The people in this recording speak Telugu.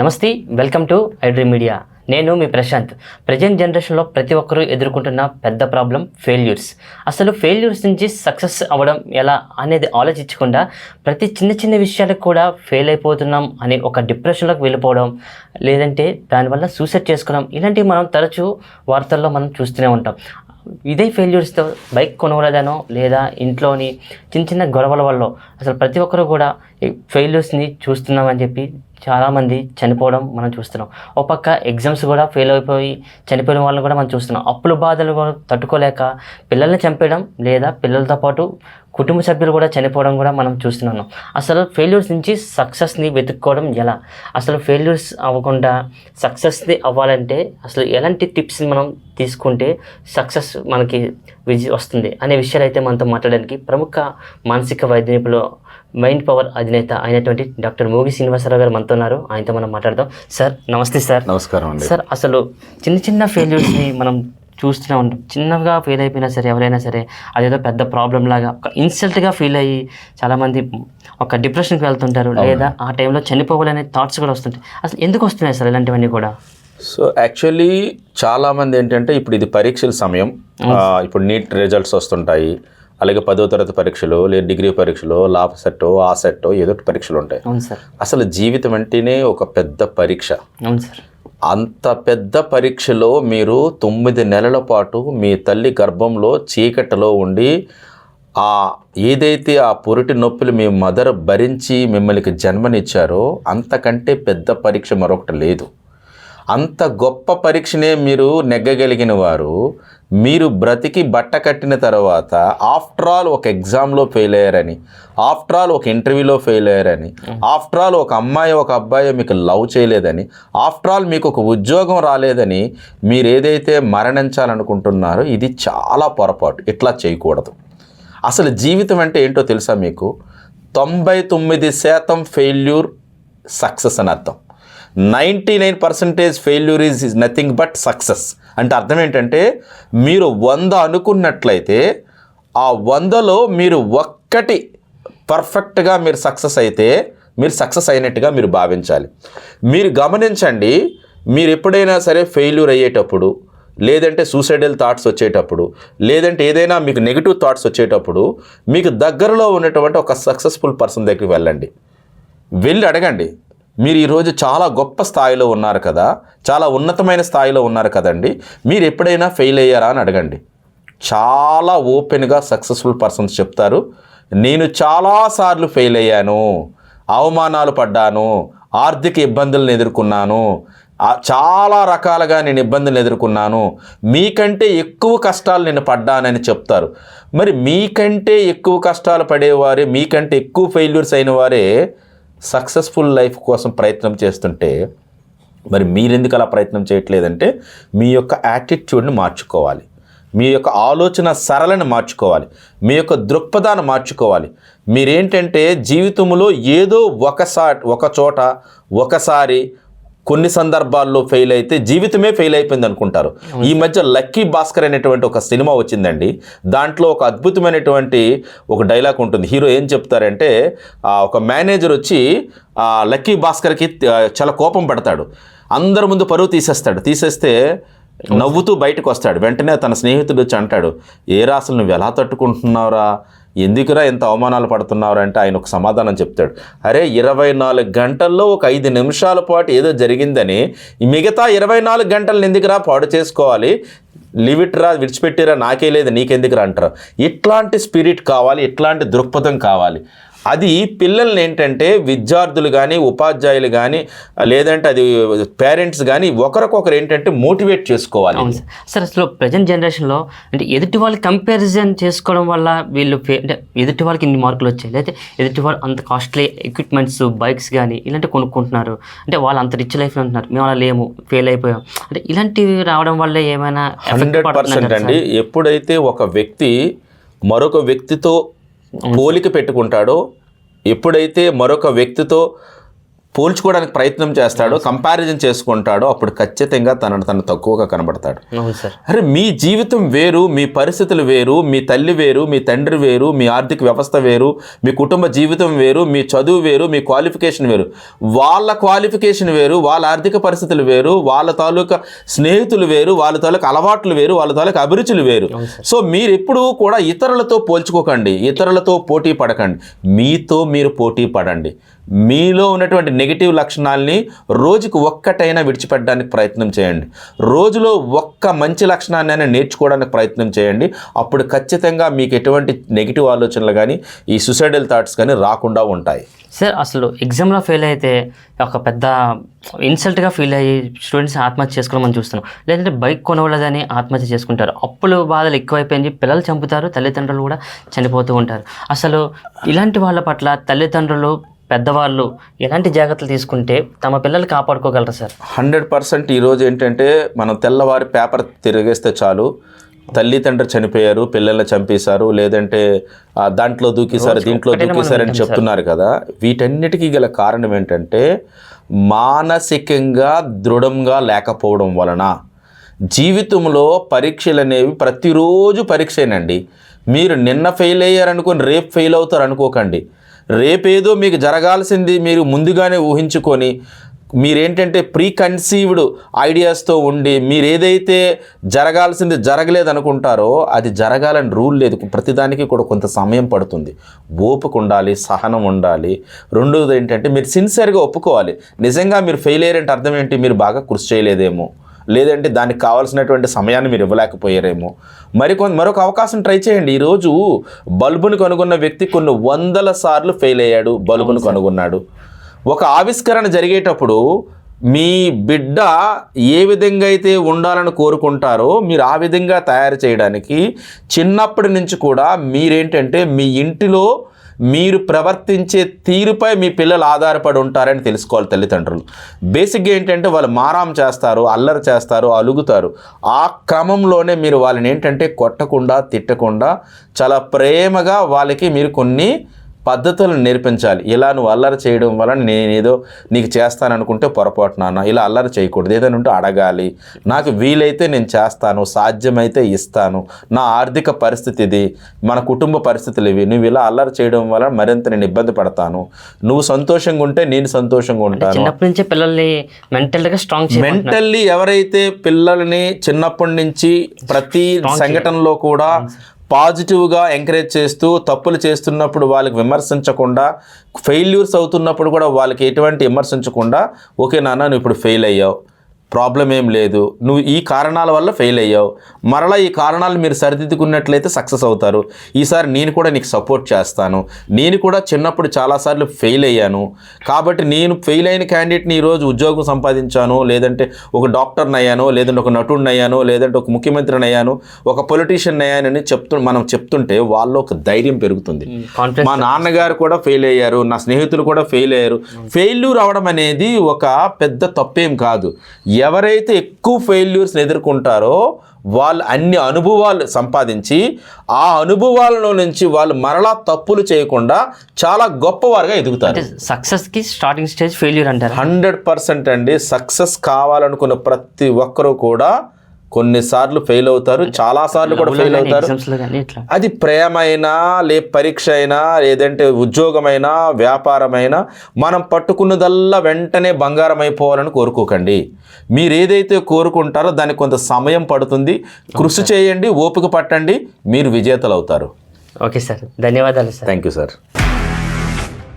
నమస్తే వెల్కమ్ టు ఐడ్రీ మీడియా. నేను మీ ప్రశాంత్. ప్రజెంట్ జనరేషన్లో ప్రతి ఒక్కరూ ఎదుర్కొంటున్న పెద్ద ప్రాబ్లం ఫెయిల్యూర్స్. అసలు ఫెయిల్యూర్స్ నుంచి సక్సెస్ అవ్వడం ఎలా అనేది ఆలోచించకుండా ప్రతి చిన్న చిన్న విషయాలకు కూడా ఫెయిల్ అయిపోతున్నాం అనే ఒక డిప్రెషన్లోకి వెళ్ళిపోవడం లేదంటే దానివల్ల సూసైడ్ చేసుకోవడం ఇలాంటివి మనం తరచూ వార్తల్లో మనం చూస్తూనే ఉంటాం. ఇదే ఫెయిల్యూర్స్తో బైక్ కొనగలదనో లేదా ఇంట్లోని చిన్న చిన్న గొడవల వల్ల అసలు ప్రతి ఒక్కరు కూడా ఫెయిల్యూర్స్ని చూస్తున్నామని చెప్పి చాలామంది చనిపోవడం మనం చూస్తున్నాం. ఒక పక్క ఎగ్జామ్స్ కూడా ఫెయిల్ అయిపోయి చనిపోయిన వాళ్ళని కూడా మనం చూస్తున్నాం. అప్పుల బాధలు కూడా తట్టుకోలేక పిల్లల్ని చంపేయడం లేదా పిల్లలతో పాటు కుటుంబ సభ్యులు కూడా చనిపోవడం కూడా మనం చూస్తున్నాం. అసలు ఫెయిల్యూర్స్ నుంచి సక్సెస్ని వెతుక్కోవడం ఎలా? అసలు ఫెయిల్యూర్స్ అవ్వకుండా సక్సెస్ని అవ్వాలంటే అసలు ఎలాంటి టిప్స్ని మనం తీసుకుంటే సక్సెస్ మనకి విజయ వస్తుంది? అనే విషయాలు అయితే మనతో మాట్లాడడానికి ప్రముఖ మానసిక వైద్య నిపుణులు మైండ్ పవర్ అధినేత అయినటువంటి డాక్టర్ మోగి శ్రీనివాసరావు గారు మనతో ఉన్నారు. ఆయనతో మనం మాట్లాడదాం. సార్ నమస్తే సార్. నమస్కారం అండి. సార్ అసలు చిన్న చిన్న ఫెయిల్యూర్స్ని మనం చూస్తూనే ఉంటాం చిన్నగా ఫెయిల్ అయిపోయినా సరే ఎవరైనా సరే అదేదో పెద్ద ప్రాబ్లం లాగా ఒక ఇన్సల్ట్గా ఫీల్ అయ్యి చాలామంది ఒక డిప్రెషన్కి వెళ్తుంటారు. లేదా ఆ టైంలో చనిపోవాలనే థాట్స్ కూడా వస్తుంటాయి. అసలు ఎందుకు వస్తున్నాయి సార్ ఇలాంటివన్నీ కూడా? సో యాక్చువల్లీ చాలా మంది ఏంటంటే ఇప్పుడు ఇది పరీక్షల సమయం. ఇప్పుడు నీట్ రిజల్ట్స్ వస్తుంటాయి. అలాగే పదో తరగతి పరీక్షలు లేదా డిగ్రీ పరీక్షలు లాభ సెట్టో ఆ సెట్టో ఏదో పరీక్షలు ఉంటాయి. అసలు జీవితం అంటేనే ఒక పెద్ద పరీక్ష. అంత పెద్ద పరీక్షలో మీరు తొమ్మిది నెలల పాటు మీ తల్లి గర్భంలో చీకటిలో ఉండి ఆ ఏదైతే ఆ పురిటి నొప్పులు మీ మదర్ భరించి మిమ్మల్ని జన్మనిచ్చారో అంతకంటే పెద్ద పరీక్ష మరొకటి లేదు. అంత గొప్ప పరీక్షనే మీరు నెగ్గగలిగిన వారు మీరు బ్రతికి బట్ట కట్టిన తర్వాత ఆఫ్టర్ ఆల్ ఒక ఎగ్జామ్లో ఫెయిల్ అయ్యారని ఆఫ్టర్ ఆల్ ఒక ఇంటర్వ్యూలో ఫెయిల్ అయ్యారని ఆఫ్టర్ ఆల్ ఒక అమ్మాయి ఒక అబ్బాయి మీకు లవ్ చేయలేదని ఆఫ్టర్ ఆల్ మీకు ఒక ఉద్యోగం రాలేదని మీరు ఏదైతే మరణించాలనుకుంటున్నారో ఇది చాలా పొరపాటు. ఇట్లా చేయకూడదు. అసలు జీవితం అంటే ఏంటో తెలుసా మీకు? తొంభై తొమ్మిది శాతం ఫెయిల్యూర్ సక్సెస్ అని అర్థం. Ninety nine percentage failure is is nothing but success. అంటే అర్థం ఏంటంటే మీరు వంద అనుకున్నట్లయితే ఆ వందలో మీరు ఒక్కటి పర్ఫెక్ట్గా మీరు సక్సెస్ అయితే మీరు సక్సెస్ అయినట్టుగా మీరు భావించాలి. మీరు గమనించండి మీరు ఎప్పుడైనా సరే ఫెయిల్యూర్ అయ్యేటప్పుడు లేదంటే సూసైడల్ థాట్స్ వచ్చేటప్పుడు లేదంటే ఏదైనా మీకు నెగిటివ్ థాట్స్ వచ్చేటప్పుడు మీకు దగ్గరలో ఉన్నటువంటి ఒక సక్సెస్ఫుల్ పర్సన్ దగ్గరికి వెళ్ళండి. వెళ్ళి అడగండి మీరు ఈరోజు చాలా గొప్ప స్థాయిలో ఉన్నారు కదా చాలా ఉన్నతమైన స్థాయిలో ఉన్నారు కదండి మీరు ఎప్పుడైనా ఫెయిల్ అయ్యారా అని అడగండి. చాలా ఓపెన్గా సక్సెస్ఫుల్ పర్సన్స్ చెప్తారు నేను చాలాసార్లు ఫెయిల్ అయ్యాను అవమానాలు పడ్డాను ఆర్థిక ఇబ్బందులను ఎదుర్కొన్నాను చాలా రకాలుగా నేను ఇబ్బందులు ఎదుర్కొన్నాను మీకంటే ఎక్కువ కష్టాలు నేను పడ్డానని చెప్తారు. మరి మీకంటే ఎక్కువ కష్టాలు పడేవారే మీకంటే ఎక్కువ ఫెయిల్యూర్స్ అయిన వారే సక్సెస్ఫుల్ లైఫ్ కోసం ప్రయత్నం చేస్తుంటే మరి మీరెందుకు అలా ప్రయత్నం చేయట్లేదంటే మీ యొక్క యాటిట్యూడ్ని మార్చుకోవాలి. మీ యొక్క ఆలోచన సరళని మార్చుకోవాలి. మీ యొక్క దృక్పథాన్ని మార్చుకోవాలి. మీరేంటంటే జీవితంలో ఏదో ఒకసారి ఒక చోట ఒకసారి కొన్ని సందర్భాల్లో ఫెయిల్ అయితే జీవితమే ఫెయిల్ అయిపోయింది అనుకుంటారు. ఈ మధ్య లక్కీ భాస్కర్ అనేటువంటి ఒక సినిమా వచ్చిందండి. దాంట్లో ఒక అద్భుతమైనటువంటి ఒక డైలాగ్ ఉంటుంది. హీరో ఏం చెప్తారంటే ఆ, ఒక మేనేజర్ వచ్చి ఆ, లక్కీ భాస్కర్కి చాలా కోపం పడతాడు. అందరి ముందు పరువు తీసేస్తాడు. తీసేస్తే నవ్వుతూ బయటకు వస్తాడు. వెంటనే తన స్నేహితుడు వచ్చి అంటాడు ఏరా అసలు నువ్వు ఎలా తట్టుకుంటున్నావురా? ఎందుకురా ఇంత అవమానాలు పడుతున్నారంటే అంటే ఆయన ఒక సమాధానం చెప్తాడు. అరే ఇరవై నాలుగు గంటల్లో ఒక ఐదు నిమిషాల పాటు ఏదో జరిగిందని మిగతా ఇరవై నాలుగు గంటలను ఎందుకురా పాడు చేసుకోవాలి? లివిట్రా విడిచిపెట్టిరా నాకే లేదు నీకెందుకురా అంటారు. ఇట్లాంటి స్పిరిట్ కావాలి ఇట్లాంటి దృక్పథం కావాలి. అది పిల్లల్ని ఏంటంటే విద్యార్థులు కానీ ఉపాధ్యాయులు కానీ లేదంటే అది పేరెంట్స్ కానీ ఒకరికొకరు ఏంటంటే మోటివేట్ చేసుకోవాలి. సార్. అసలు ప్రజెంట్ జనరేషన్లో అంటే ఎదుటి వాళ్ళు కంపారిజన్ చేసుకోవడం వల్ల వీళ్ళు అంటే ఎదుటి వాళ్ళకి ఇన్ని మార్కులు వచ్చాయి లేకపోతే ఎదుటి వాళ్ళు అంత కాస్ట్లీ ఎక్విప్మెంట్స్ బైక్స్ కానీ ఇలాంటివి కొనుక్కుంటున్నారు. అంటే వాళ్ళు అంత రిచ్ లైఫ్లో ఉంటున్నారు. మేము అలా లేము ఫెయిల్ అయిపోయాం. అంటే ఇలాంటివి రావడం వల్ల ఏమైనా హండ్రెడ్ పర్సెంట్ అండి. ఎప్పుడైతే ఒక వ్యక్తి మరొక వ్యక్తితో పోలిక పెట్టుకుంటాడో ఎప్పుడైతే మరొక వ్యక్తితో పోల్చుకోవడానికి ప్రయత్నం చేస్తాడో కంపారిజన్ చేసుకుంటాడో అప్పుడు ఖచ్చితంగా తనను తను తక్కువగా కనబడతాడు. అరే మీ జీవితం వేరు మీ పరిస్థితులు వేరు మీ తల్లి వేరు మీ తండ్రి వేరు మీ ఆర్థిక వ్యవస్థ వేరు మీ కుటుంబ జీవితం వేరు మీ చదువు వేరు మీ క్వాలిఫికేషన్ వేరు. వాళ్ళ క్వాలిఫికేషన్ వేరు వాళ్ళ ఆర్థిక పరిస్థితులు వేరు వాళ్ళ తాలూకా స్నేహితులు వేరు వాళ్ళ తాలూకా అలవాట్లు వేరు వాళ్ళ తాలూకా అభిరుచులు వేరు. సో మీరు ఎప్పుడూ కూడా ఇతరులతో పోల్చుకోకండి ఇతరులతో పోటీ పడకండి. మీతో మీరు పోటీ పడండి. మీలో ఉన్నటువంటి నెగిటివ్ లక్షణాలని రోజుకు ఒక్కటైనా విడిచిపెట్టడానికి ప్రయత్నం చేయండి. రోజులో ఒక్క మంచి లక్షణాన్ని నేర్చుకోవడానికి ప్రయత్నం చేయండి. అప్పుడు ఖచ్చితంగా మీకు ఎటువంటి నెగిటివ్ ఆలోచనలు కానీ ఈ సుసైడల్ థాట్స్ కానీ రాకుండా ఉంటాయి. సార్ అసలు ఎగ్జామ్లో ఫెయిల్ అయితే ఒక పెద్ద ఇన్సల్ట్గా ఫీల్ అయ్యి స్టూడెంట్స్ ఆత్మహత్య చేసుకోవడం మనం చూస్తున్నాం. లేదంటే బైక్ కొనవలేదని ఆత్మహత్య చేసుకుంటారు. అప్పులు బాధలు ఎక్కువైపోయింది. పిల్లలు చంపుతారు తల్లిదండ్రులు కూడా చనిపోతూ ఉంటారు. అసలు ఇలాంటి వాళ్ళ పట్ల తల్లిదండ్రులు పెద్దవాళ్ళు ఎలాంటి జాగ్రత్తలు తీసుకుంటే తమ పిల్లలు కాపాడుకోగలరు సార్? హండ్రెడ్ పర్సెంట్ ఈరోజు ఏంటంటే మనం తెల్లవారి పేపర్ తిరిగేస్తే చాలు. తల్లి తండ్రి చనిపోయారు పిల్లల్ని చంపేశారు లేదంటే దాంట్లో దూకేశారు దీంట్లో దూకేశారని. చెప్తున్నారు కదా. వీటన్నిటికీ గల కారణం ఏంటంటే మానసికంగా దృఢంగా లేకపోవడం వలన జీవితంలో పరీక్షలు అనేవి ప్రతిరోజు పరీక్షేనండి. మీరు నిన్న ఫెయిల్ అయ్యారనుకొని రేపు ఫెయిల్ అవుతారు అనుకోకండి రేపేదో మీకు జరగాల్సింది మీరు ముందుగానే ఊహించుకొని మీరేంటంటే ప్రీ కన్సీవ్డ్ ఐడియాస్తో ఉండి మీరు ఏదైతే జరగాల్సింది జరగలేదనుకుంటారో అది జరగాలని రూల్ లేదు. ప్రతిదానికి కూడా కొంత సమయం పడుతుంది. ఓపిక ఉండాలి సహనం ఉండాలి. రెండోది ఏంటంటే మీరు సిన్సియర్గా ఒప్పుకోవాలి. నిజంగా మీరు ఫెయిల్ అయ్యారంటే అర్థం ఏంటి? మీరు బాగా కృషి చేయలేదేమో. లేదంటే దానికి కావాల్సినటువంటి సమయాన్ని మీరు ఇవ్వలేకపోయారేమో. మరి కొంత మరొక అవకాశం ట్రై చేయండి. ఈరోజు బల్బును కనుగొన్న వ్యక్తి కొన్ని వందల సార్లు ఫెయిల్ అయ్యాడు బల్బును కనుగొన్నాడు. ఒక ఆవిష్కరణ జరిగేటప్పుడు మీ బిడ్డ ఏ విధంగా అయితే ఉండాలని కోరుకుంటారో మీరు ఆ విధంగా తయారు చేయడానికి చిన్నప్పటి నుంచి కూడా మీరేంటంటే మీ ఇంటిలో మీరు ప్రవర్తించే తీరుపై మీ పిల్లలు ఆధారపడి ఉంటారని తెలుసుకోవాలి తల్లిదండ్రులు. బేసిక్గా ఏంటంటే వాళ్ళు మారాం చేస్తారు అల్లరి చేస్తారు అలుగుతారు. ఆ క్రమంలోనే మీరు వాళ్ళని ఏంటంటే కొట్టకుండా తిట్టకుండా చాలా ప్రేమగా వాళ్ళకి మీరు కొన్ని పద్ధతులను నేర్పించాలి. ఇలా నువ్వు అల్లరి చేయడం వలన నేను ఏదో నీకు చేస్తాననుకుంటే పొరపాటు నాన్న. ఇలా అల్లరి చేయకూడదు. ఏదైనా ఉంటే అడగాలి. నాకు వీలైతే నేను చేస్తాను. సాధ్యమైతే ఇస్తాను. నా ఆర్థిక పరిస్థితి ఇది. మన కుటుంబ పరిస్థితులు ఇవి. నువ్వు ఇలా అల్లరి చేయడం వలన మరింత నేను ఇబ్బంది పడతాను. నువ్వు సంతోషంగా ఉంటే నేను సంతోషంగా ఉంటాను. చిన్నప్పటి నుంచే పిల్లల్ని మెంటల్గా స్ట్రాంగ్ మెంటల్లీ ఎవరైతే పిల్లల్ని చిన్నప్పటి నుంచి ప్రతి సంఘటనలో కూడా పాజిటివ్గా ఎంకరేజ్ చేస్తూ తప్పులు చేస్తున్నప్పుడు వాళ్ళకి విమర్శించకుండా ఫెయిల్యూర్స్ అవుతున్నప్పుడు కూడా వాళ్ళకి ఎటువంటి విమర్శించకుండా ఓకే నాన్న నువ్వు ఇప్పుడు ఫెయిల్ అయ్యావు. ప్రాబ్లం ఏం లేదు. నువ్వు ఈ కారణాల వల్ల ఫెయిల్ అయ్యావు. మరలా ఈ కారణాలు మీరు సరిదిద్దుకున్నట్లయితే సక్సెస్ అవుతారు. ఈసారి నేను కూడా నీకు సపోర్ట్ చేస్తాను. నేను కూడా చిన్నప్పుడు చాలాసార్లు ఫెయిల్ అయ్యాను. కాబట్టి నేను ఫెయిల్ అయిన క్యాండిడేట్ని ఈరోజు ఉద్యోగం సంపాదించాను. లేదంటే ఒక డాక్టర్ని అయ్యాను. లేదంటే ఒక నటుడిని అయ్యాను. లేదంటే ఒక ముఖ్యమంత్రిని అయ్యాను. ఒక పొలిటీషియన్ అయ్యానని చెప్తు మనం చెప్తుంటే వాళ్ళు ఒక ధైర్యం పెరుగుతుంది. మా నాన్నగారు కూడా ఫెయిల్ అయ్యారు. నా స్నేహితులు కూడా ఫెయిల్ అయ్యారు. ఫెయిల్యూర్ అవడం అనేది ఒక పెద్ద తప్పేం కాదు. ఎవరైతే ఎక్కువ ఫెయిల్యూర్స్ని ఎదుర్కొంటారో వాళ్ళు అన్ని అనుభవాలు సంపాదించి ఆ అనుభవాలలో నుంచి వాళ్ళు మరలా తప్పులు చేయకుండా చాలా గొప్పవారుగా ఎదుగుతారు. సక్సెస్కి స్టార్టింగ్ స్టేజ్ ఫెయిల్యూర్ అంటారు? హండ్రెడ్ పర్సెంట్ అండి. సక్సెస్ కావాలనుకున్న ప్రతి ఒక్కరూ కూడా కొన్నిసార్లు ఫెయిల్ అవుతారు చాలా సార్లు కూడా ఫెయిల్ అవుతారు. అది ప్రేమ అయినా లే పరీక్ష అయినా లేదంటే ఉద్యోగమైనా వ్యాపారమైనా మనం పట్టుకున్నదల్లా వెంటనే బంగారం అయిపోవాలని కోరుకోకండి. మీరు ఏదైతే కోరుకుంటారో దానికి కొంత సమయం పడుతుంది. కృషి చేయండి ఓపిక పట్టండి మీరు విజేతలు అవుతారు ఓకే సార్. ధన్యవాదాలు సార్. Thank you sir